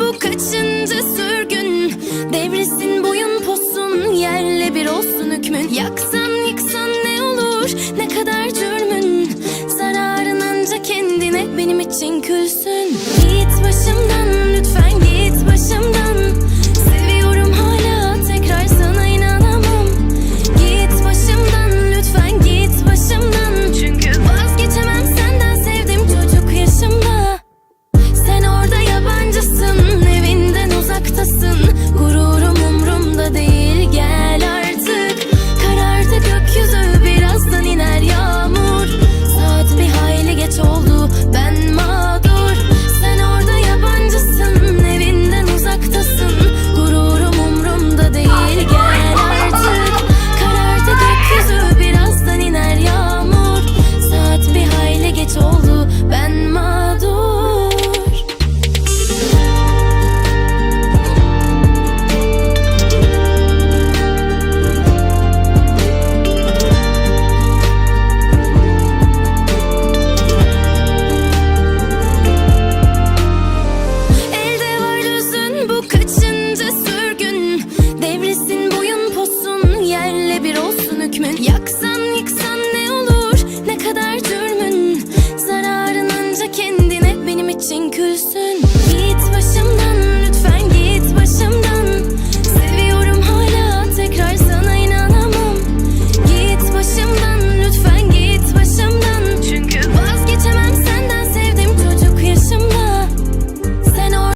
bu kaçıncı sürgün? Devrilsin boyun posun yerle bir olsun hükmün. Yaksan yıksan ne olur? Ne kadar cürmün? Zararın ancak kendine benim için külsün. could